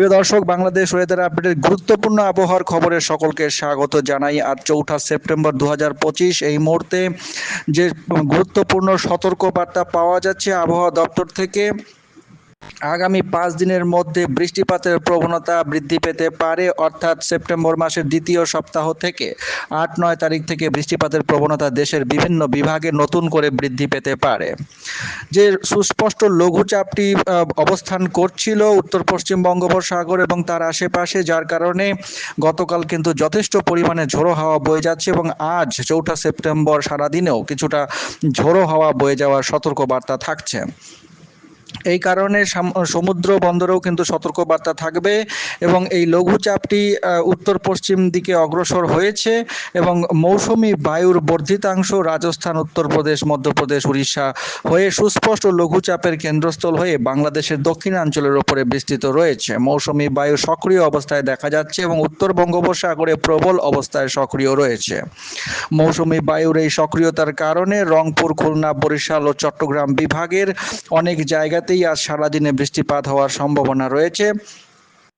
প্রিয় দর্শক, বাংলাদেশ ওয়েদার আপডেটের গুরুত্বপূর্ণ আবহাওয়ার খবরে সকলকে স্বাগত জানাই। আর চৌঠা সেপ্টেম্বর দু হাজার পঁচিশ, এই মুহূর্তে যে গুরুত্বপূর্ণ সতর্কবার্তা পাওয়া যাচ্ছে আবহাওয়া দপ্তর থেকে আগামী পাঁচ দিনের মধ্যে বৃষ্টিপাতের প্রবণতা বৃদ্ধি পেতে পারে, অর্থাৎ সেপ্টেম্বর মাসের দ্বিতীয় সপ্তাহ থেকে আট নয় তারিখ থেকে বৃষ্টিপাতের প্রবণতা দেশের বিভিন্ন বিভাগে নতুন করে বৃদ্ধি পেতে পারে। যে সুস্পষ্ট লঘুচাপটি অবস্থান করছিল উত্তর পশ্চিম বঙ্গোপসাগর এবং তার আশেপাশে, যার কারণে গতকাল কিন্তু যথেষ্ট পরিমাণে ঝোড়ো হাওয়া বয়ে যাচ্ছে এবং আজ চৌঠা সেপ্টেম্বর সারাদিনেও কিছুটা ঝোড়ো হাওয়া বয়ে যাওয়ার সতর্কবার্তা থাকছে। এই কারণে সাম- সমুদ্র বন্দরেও কিন্তু সতর্কবার্তা থাকবে এবং এই লঘুচাপটি উত্তর পশ্চিম দিকে অগ্রসর হয়েছে এবং মৌসুমি বায়ুর বর্ধিতাংশ রাজস্থান উত্তরপ্রদেশ মধ্যপ্রদেশ, উড়িষ্যা হয়ে সুস্পষ্ট লঘুচাপের কেন্দ্রস্থল হয়ে বাংলাদেশের দক্ষিণাঞ্চলের ওপরে বিস্তৃত রয়েছে। মৌসুমি বায়ু সক্রিয় অবস্থায় দেখা যাচ্ছে এবং উত্তর বঙ্গোপসাগরে প্রবল অবস্থায় সক্রিয় রয়েছে। মৌসুমি বায়ুর এই সক্রিয়তার কারণে রংপুর, খুলনা, বরিশাল ও চট্টগ্রাম বিভাগের অনেক জায়গাতেই আজ সারাদিনে বৃষ্টিপাত হওয়ার সম্ভাবনা রয়েছে।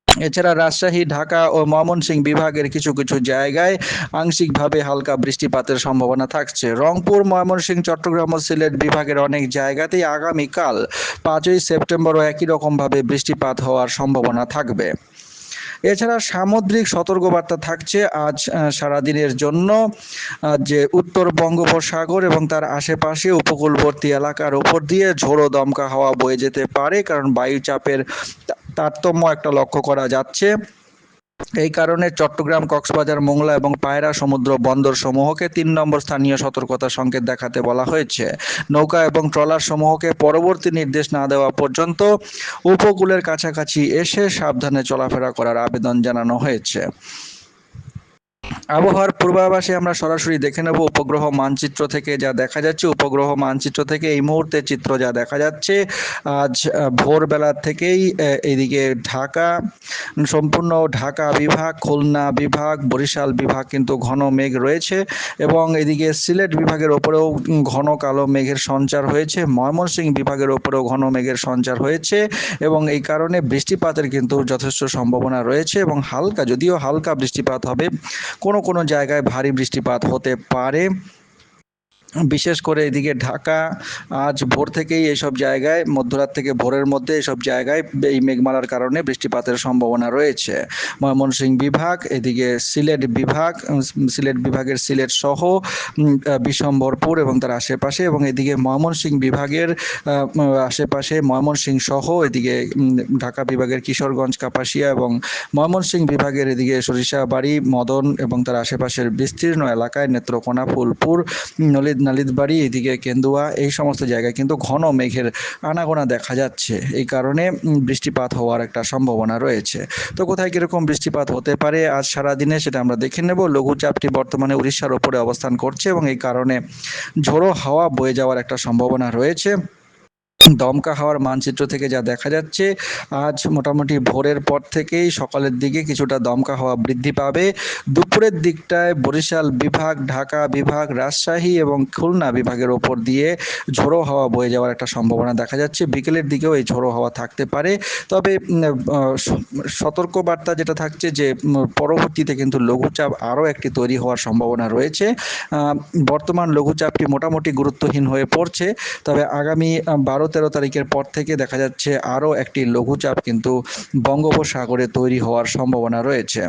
এছাড়া রাজশাহী, ঢাকা ও ময়মনসিং বিভাগের কিছু কিছু জায়গায় আংশিকভাবে হালকা বৃষ্টিপাতের সম্ভাবনা থাকছে। রংপুর, ময়মনসিংহ, চট্টগ্রাম ও সিলেট বিভাগের অনেক জায়গাতেই আগামীকাল পাঁচই সেপ্টেম্বরও একই রকমভাবে বৃষ্টিপাত হওয়ার সম্ভাবনা থাকবে। এছাড়া সামুদ্রিক সতর্কবার্তা থাকছে আজ সারা সারাদিনের জন্য যে উত্তর বঙ্গোপসাগর এবং তার আশেপাশে উপকূলবর্তী এলাকার উপর দিয়ে ঝোড়ো দমকা হাওয়া বয়ে যেতে পারে, কারণ বায়ুচাপের তারতম্য একটা লক্ষ্য করা যাচ্ছে। এই কারণে চট্টগ্রাম, কক্সবাজার, মোংলা এবং পায়রা সমুদ্র বন্দর সমূহকে তিন নম্বর স্থানীয় সতর্কতা সংকেত দেখাতে বলা হয়েছে। নৌকা এবং ট্রলার সমূহকে পরবর্তী নির্দেশ না দেওয়া পর্যন্ত উপকূলের কাছাকাছি এসে সাবধানে চলাফেরা করার আবেদন জানানো হয়েছে। আবহাওয়ার পূর্বাভাসে আমরা সরাসরি দেখে নেব উপগ্রহ মানচিত্র থেকে যা দেখা যাচ্ছে। উপগ্রহ মানচিত্র থেকে এই মুহূর্তে চিত্র যা দেখা যাচ্ছে, আজ ভোরবেলা থেকেই এদিকে ঢাকা, সম্পূর্ণ ঢাকা বিভাগ, খুলনা বিভাগ, বরিশাল বিভাগ কিন্তু ঘন মেঘ রয়েছে এবং এদিকে সিলেট বিভাগের ওপরেও ঘন কালো মেঘের সঞ্চার হয়েছে। ময়মনসিংহ বিভাগের ওপরেও ঘন মেঘের সঞ্চার হয়েছে এবং এই কারণে বৃষ্টিপাতের কিন্তু যথেষ্ট সম্ভাবনা রয়েছে এবং হালকা, যদিও হালকা বৃষ্টিপাত হবে কোনো কোনো জায়গায় ভারী বৃষ্টিপাত হতে পারে। বিশেষ করে এদিকে ঢাকা, আজ ভোর থেকেই এইসব জায়গায়, মধ্যরাত থেকে ভোরের মধ্যে এসব জায়গায় এই মেঘমালার কারণে বৃষ্টিপাতের সম্ভাবনা রয়েছে। ময়মনসিংহ বিভাগ, এদিকে সিলেট বিভাগ সিলেট বিভাগের সিলেট সহ বিশম্বরপুর এবং তার আশেপাশে এবং এদিকে ময়মনসিংহ বিভাগের আশেপাশে ময়মনসিংহ সহ, এদিকে ঢাকা বিভাগের কিশোরগঞ্জ, কাপাসিয়া এবং ময়মনসিংহ বিভাগের এদিকে সরিষাবাড়ি, মদন এবং তার আশেপাশের বিস্তীর্ণ এলাকায় নেত্রকোনা, ফুলপুর নলিত নালিতবাড়ি এদিকে কেন্দুয়া, এই সমস্ত জায়গায় কিন্তু ঘন মেঘের আনাগোনা দেখা যাচ্ছে। এই কারণে বৃষ্টিপাত হওয়ার একটা সম্ভাবনা রয়েছে। তো কোথায় কীরকম বৃষ্টিপাত হতে পারে আজ সারাদিনে সেটা আমরা দেখে নেব। লঘুচাপটি বর্তমানে উড়িষ্যার ওপরে অবস্থান করছে এবং এই কারণে ঝোড়ো হাওয়া বয়ে যাওয়ার একটা সম্ভাবনা রয়েছে। দমকা হাওয়ার মানচিত্র থেকে যা দেখা যাচ্ছে আজ মোটামুটি ভোরের পর থেকেই সকালের দিকে কিছুটা দমকা হাওয়া বৃদ্ধি পাবে। দুপুরের দিকটায় বরিশাল বিভাগ ঢাকা বিভাগ রাজশাহী এবং খুলনা বিভাগের ওপর দিয়ে ঝোড়ো হাওয়া বয়ে যাওয়ার একটা সম্ভাবনা দেখা যাচ্ছে। বিকেলের দিকেও এই ঝোড়ো হাওয়া থাকতে পারে। তবে উম, আহ, স- সতর্কবার্তা যেটা থাকছে যে পরবর্তীতে কিন্তু লঘুচাপ আরও একটি তৈরি হওয়ার সম্ভাবনা রয়েছে। বর্তমান লঘুচাপটি মোটামুটি গুরুত্বহীন হয়ে পড়ছে। তবে আগামী বারো তেরো তারিখের পর থেকে দেখা যাচ্ছে আরও একটি লঘুচাপ কিন্তু বঙ্গোপসাগরে তৈরি হওয়ার সম্ভাবনা রয়েছে।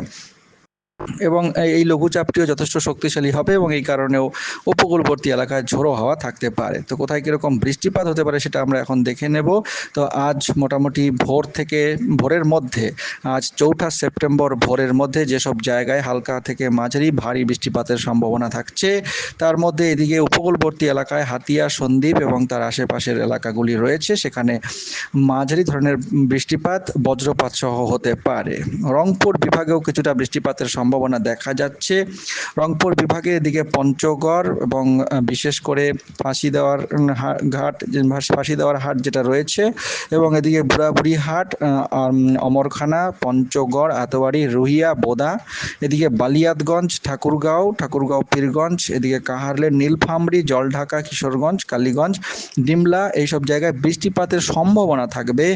এবং এই- লঘুচাপটিও যথেষ্ট শক্তিশালী হবে এবং এই কারণেও উপকূলবর্তী এলাকায় ঝোড়ো হাওয়া থাকতে পারে। তো কোথায় কীরকম বৃষ্টিপাত হতে পারে সেটা আমরা এখন দেখে নেব। তো আজ মোটামুটি ভোর থেকে, ভোরের মধ্যে, আজ চৌঠা সেপ্টেম্বর ভোরের মধ্যে যেসব জায়গায় হালকা থেকে মাঝারি ভারী বৃষ্টিপাতের সম্ভাবনা থাকছে, তার মধ্যে এদিকে উপকূলবর্তী এলাকায় হাতিয়া, সন্দ্বীপ এবং তার আশেপাশের এলাকাগুলি রয়েছে। সেখানে মাঝারি ধরনের বৃষ্টিপাত, বজ্রপাত সহ হতে পারে। রংপুর বিভাগেও কিছুটা বৃষ্টিপাতের সম্ভাবনা সম্ভাবনা দেখা যাচ্ছে। রংপুর বিভাগে এদিকে পঞ্চগড় এবং বিশেষ করে ফাঁসি দেওয়ার ঘাট, ফাঁসি দেওয়ার হাট যেটা রয়েছে এবং এদিকে বুড়াবুড়ি হাট অমরখানা, পঞ্চগড়, আতোয়ারি, রুহিয়া, বোদা, এদিকে বালিয়াতগঞ্জ, ঠাকুরগাঁও ঠাকুরগাঁও পীরগঞ্জ, এদিকে কাহারলে নীলফামড়ি জলঢাকা, কিশোরগঞ্জ, কালীগঞ্জ, ডিমলা এইসব জায়গায় বৃষ্টিপাতের সম্ভাবনা থাকবে।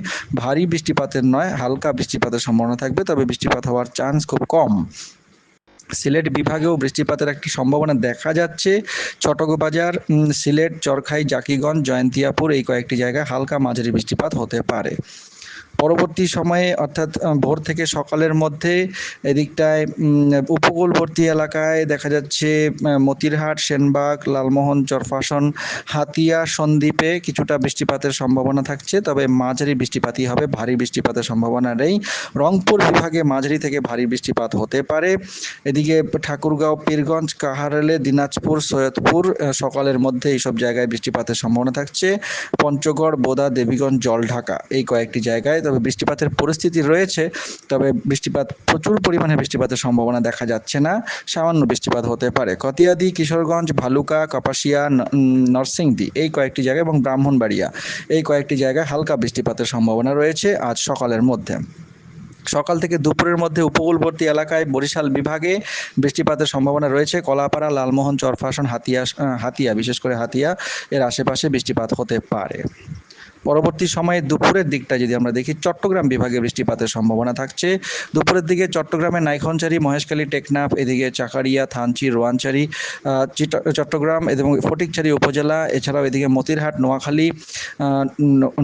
ভারী বৃষ্টিপাতের নয়, হালকা বৃষ্টিপাতের সম্ভাবনা থাকবে, তবে বৃষ্টিপাত হওয়ার চান্স খুব কম। সিলেট বিভাগেও বৃষ্টিপাতের একটি সম্ভাবনা দেখা যাচ্ছে। চটকবাজার সিলেট, চরখাই, জাকিগঞ্জ, জয়ন্তিয়াপুর এই কয়েকটি জায়গায় হালকা মাঝারি বৃষ্টিপাত হতে পারে। পরবর্তী সময়ে, অর্থাৎ ভোর থেকে সকালের মধ্যে এদিকটায় উপকূলবর্তী এলাকায় দেখা যাচ্ছে মতিরহাট, সেনবাগ, লালমোহন, চরফাসন, হাতিয়া, সন্দ্বীপে কিছুটা বৃষ্টিপাতের সম্ভাবনা থাকছে। তবে মাঝারি বৃষ্টিপাতই হবে, ভারী বৃষ্টিপাতের সম্ভাবনা নেই। রংপুর বিভাগে মাঝারি থেকে ভারী বৃষ্টিপাত হতে পারে। এদিকে ঠাকুরগাঁও, পীরগঞ্জ, কাহারেলে, দিনাজপুর, সৈয়দপুর সকালের মধ্যে এইসব জায়গায় বৃষ্টিপাতের সম্ভাবনা থাকছে। পঞ্চগড়, বোদা, দেবীগঞ্জ, জলঢাকা এই কয়েকটি জায়গায়। তবে বৃষ্টিপাতের পরিস্থিতি রয়েছে, তবে বৃষ্টিপাত প্রচুর পরিমাণে বৃষ্টিপাতের সম্ভাবনা দেখা যাচ্ছে না, সামান্য বৃষ্টিপাত হতে পারে। কতিয়াদি, কিশোরগঞ্জ, ভালুকা, কাপাসিয়া নরসিংদী এই কয়েকটি জায়গায় এবং ব্রাহ্মণবাড়িয়া এই কয়েকটি জায়গায় হালকা বৃষ্টিপাতের সম্ভাবনা রয়েছে আজ সকালের মধ্যে। সকাল থেকে দুপুরের মধ্যে উপকূলবর্তী এলাকায় বরিশাল বিভাগে বৃষ্টিপাতের সম্ভাবনা রয়েছে। কলাপাড়া, লালমোহন, চরফাসন, হাতিয়া হাতিয়া, বিশেষ করে হাতিয়া, এর আশেপাশে বৃষ্টিপাত হতে পারে। পরবর্তী সময়ে দুপুরের দিকটা যদি আমরা দেখি চট্টগ্রাম বিভাগে বৃষ্টিপাতের সম্ভাবনা থাকছে। দুপুরের দিকে চট্টগ্রামের নাইখনচারি মহেশখালী টেকনাফ এদিকে চাকারিয়া থানচি রোয়ানচারি আহ, চট্টগ্রাম এবং ফটিকচারি উপজেলা এছাড়াও এদিকে মতিরহাট নোয়াখালী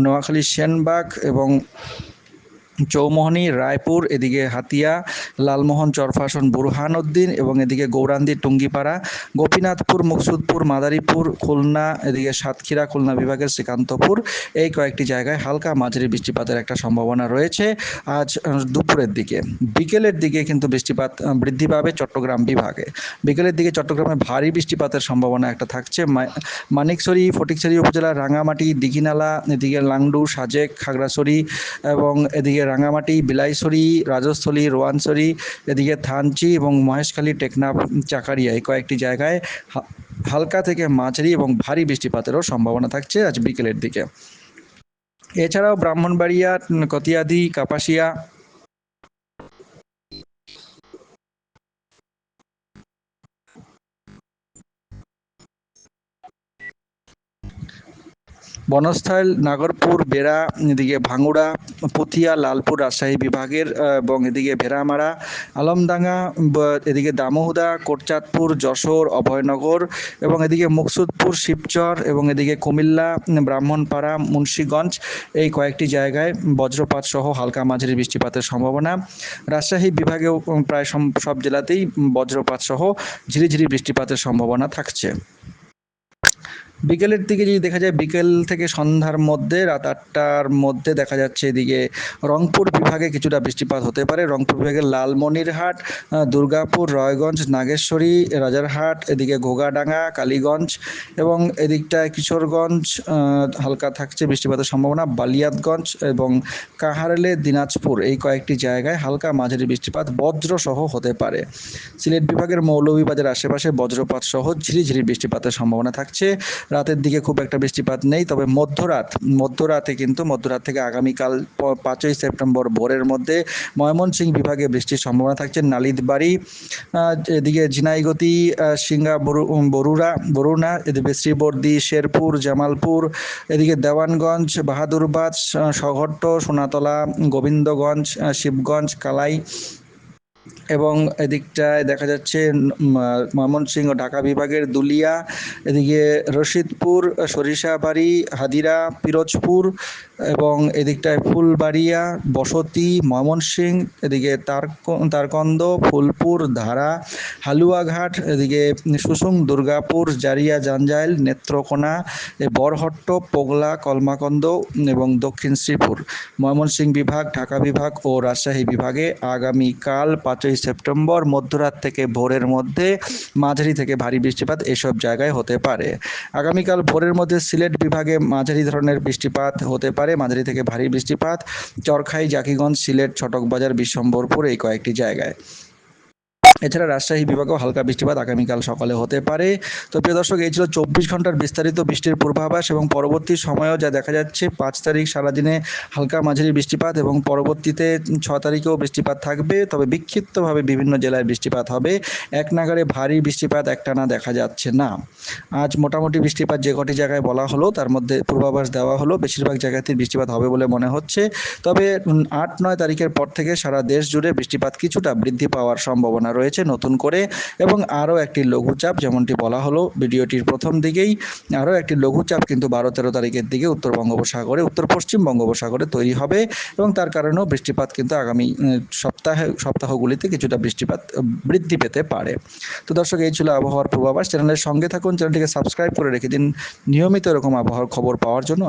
নোয়াখালী সেনবাগ এবং চৌমোহনী, রায়পুর, এদিকে হাতিয়া, লালমোহন, চরফাসন বুরহানউদ্দিন এবং এদিকে গৌরান্দি, টুঙ্গিপাড়া, গোপীনাথপুর, মুকসুদপুর, মাদারীপুর, খুলনা, এদিকে সাতক্ষীরা, খুলনা বিভাগের শ্রীকান্তপুর, এই কয়েকটি জায়গায় হালকা মাঝারি বৃষ্টিপাতের একটা সম্ভাবনা রয়েছে আজ দুপুরের দিকে। বিকেলের দিকে কিন্তু বৃষ্টিপাত বৃদ্ধি পাবে চট্টগ্রাম বিভাগে। বিকেলের দিকে চট্টগ্রামে ভারী বৃষ্টিপাতের সম্ভাবনা একটা থাকছে। মানিকছড়ি, ফটিকছড়ি উপজেলার রাঙামাটি, দিঘিনালা, এদিকে লাংডু, সাজেক, খাগড়াছড়ি এবং এদিকে রাঙামাটি বিলাইছড়ি, রাজস্থলী, রোয়ানছড়ি, এদিকে থানচি এবং মহেশখালী টেকনাফ চাকারিয়া এই কয়েকটি জায়গায় হালকা থেকে মাঝারি এবং ভারী বৃষ্টিপাতেরও সম্ভাবনা থাকছে আজ বিকেলের দিকে। এছাড়াও ব্রাহ্মণবাড়িয়া কতিয়াদি, কাপাসিয়া বনস্থল, নাগরপুর, বেড়া, এদিকে ভাঙুড়া, পুথিয়া, লালপুর রাজশাহী বিভাগের এবং এদিকে ভেড়ামারা, আলমডাঙ্গা এদিকে দামোহদা, কোটচাঁদপুর, যশোর, অভয়নগর এবং এদিকে মুকসুদপুর, শিবচর এবং এদিকে কুমিল্লা, ব্রাহ্মণপাড়া, মুন্সীগঞ্জ এই কয়েকটি জায়গায় বজ্রপাত সহ হালকা মাঝারি বৃষ্টিপাতের সম্ভাবনা। রাজশাহী বিভাগেও প্রায় সব জেলাতেই বজ্রপাত সহ ঝিরিঝিরি বৃষ্টিপাতের সম্ভাবনা থাকছে। বিকেলের দিকে যদি দেখা যায়, বিকেল থেকে সন্ধ্যার মধ্যে, রাত আটটার মধ্যে দেখা যাচ্ছে এদিকে রংপুর বিভাগে কিছুটা বৃষ্টিপাত হতে পারে। রংপুর বিভাগের লালমনিরহাট দুর্গাপুর, রয়গঞ্জ, নাগেশ্বরী, রাজারহাট, এদিকে ঘোগাডাঙ্গা, কালীগঞ্জ এবং এদিকটায় কিশোরগঞ্জ হালকা থাকছে বৃষ্টিপাতের সম্ভাবনা। বালিয়াতগঞ্জ এবং কাহারেলে, দিনাজপুর এই কয়েকটি জায়গায় হালকা মাঝারি বৃষ্টিপাত বজ্রসহ হতে পারে। সিলেট বিভাগের মৌলভীবাজার আশেপাশে বজ্রপাত সহ ঝিরিঝিরি বৃষ্টিপাতের সম্ভাবনা থাকছে। রাতের দিকে খুব একটা বৃষ্টিপাত নেই, তবে মধ্যরাত, মধ্যরাতে কিন্তু, মধ্যরাত থেকে আগামীকাল পাঁচই সেপ্টেম্বর ভোরের মধ্যে ময়মনসিংহ বিভাগে বৃষ্টির সম্ভাবনা থাকছে। নালিতবাড়ি এদিকে ঝিনাইগতি সিঙ্গা, বরু- বরুড়া বরুণা এদিকে শ্রীবর্দী, শেরপুর, জামালপুর, এদিকে দেওয়ানগঞ্জ, বাহাদুরবাদ সঘট্ট, সোনাতলা, গোবিন্দগঞ্জ শিবগঞ্জ, কালাই এবং এদিকটায় দেখা যাচ্ছে ময়মনসিংহ ঢাকা বিভাগের দুলিয়া, এদিকে রশিদপুর, সরিষাবাড়ি, হাদিরা, পিরোজপুর এবং এদিকটায় ফুলবাড়িয়া, বসতি, ময়মনসিংহ, এদিকে তারক, তারকন্দ, ফুলপুর, ধারা, হালুয়াঘাট, এদিকে সুসুং, দুর্গাপুর, জারিয়া, জাঞ্জাইল, নেত্রকোনা বরহট্ট, পোগলা, কলমাকন্দ এবং দক্ষিণ শ্রীপুর। ময়মনসিংহ বিভাগ, ঢাকা বিভাগ ও রাজশাহী বিভাগে আগামীকাল পাঁচই সেপ্টেম্বর মধ্যরাত থেকে ভোরের মধ্যে মাঝারি থেকে ভারী বৃষ্টিপাত এসব জায়গায় হতে পারে। আগামীকাল ভোরের মধ্যে সিলেট বিভাগে মাঝারি ধরনের বৃষ্টিপাত হতে পারে, মাঝারি থেকে ভারী বৃষ্টিপাত। চরখাই, জাকিগঞ্জ, সিলেট, ছটকবাজার বিশ্বম্বরপুর এই কয়েকটি জায়গায়। এছাড়া রাজশাহী বিভাগেও হালকা বৃষ্টিপাত আগামীকাল সকালে হতে পারে। তো প্রিয় দর্শক, এই ছিল চব্বিশ ঘণ্টার বিস্তারিত বৃষ্টির পূর্বাভাস এবং পরবর্তী সময়েও যা দেখা যাচ্ছে, পাঁচ তারিখ সারাদিনে হালকা মাঝারি বৃষ্টিপাত এবং পরবর্তীতে ছ তারিখেও বৃষ্টিপাত থাকবে। তবে বিক্ষিপ্তভাবে বিভিন্ন জেলায় বৃষ্টিপাত হবে। এক নাগারে ভারী বৃষ্টিপাত একটানা দেখা যাচ্ছে না। আজ মোটামুটি বৃষ্টিপাত যে কটি জায়গায় বলা হলো, তার মধ্যে পূর্বাভাস দেওয়া হলো, বেশিরভাগ জায়গাতেই বৃষ্টিপাত হবে বলে মনে হচ্ছে। তবে আট নয় তারিখের পর থেকে সারা দেশ জুড়ে বৃষ্টিপাত কিছুটা বৃদ্ধি পাওয়ার সম্ভাবনা রয়েছে। নতুন করে এবং আরও একটি লঘুচাপ, যেমনটি বলা হলো ভিডিওটির প্রথম দিকেই, আরও একটি লঘুচাপ কিন্তু বারো তেরো তারিখের দিকে উত্তর বঙ্গোপসাগরে, উত্তর পশ্চিম বঙ্গোপসাগরে তৈরি হবে এবং তার কারণেও বৃষ্টিপাত কিন্তু আগামী সপ্তাহে, সপ্তাহগুলিতে কিছুটা বৃষ্টিপাত বৃদ্ধি পেতে পারে। তো দর্শক, এই ছিল আবহাওয়ার পূর্বাভাস। চ্যানেলের সঙ্গে থাকুন, চ্যানেলটিকে সাবস্ক্রাইব করে রেখে দিন। নিয়মিত এরকম আবহাওয়ার খবর পাওয়ার জন্য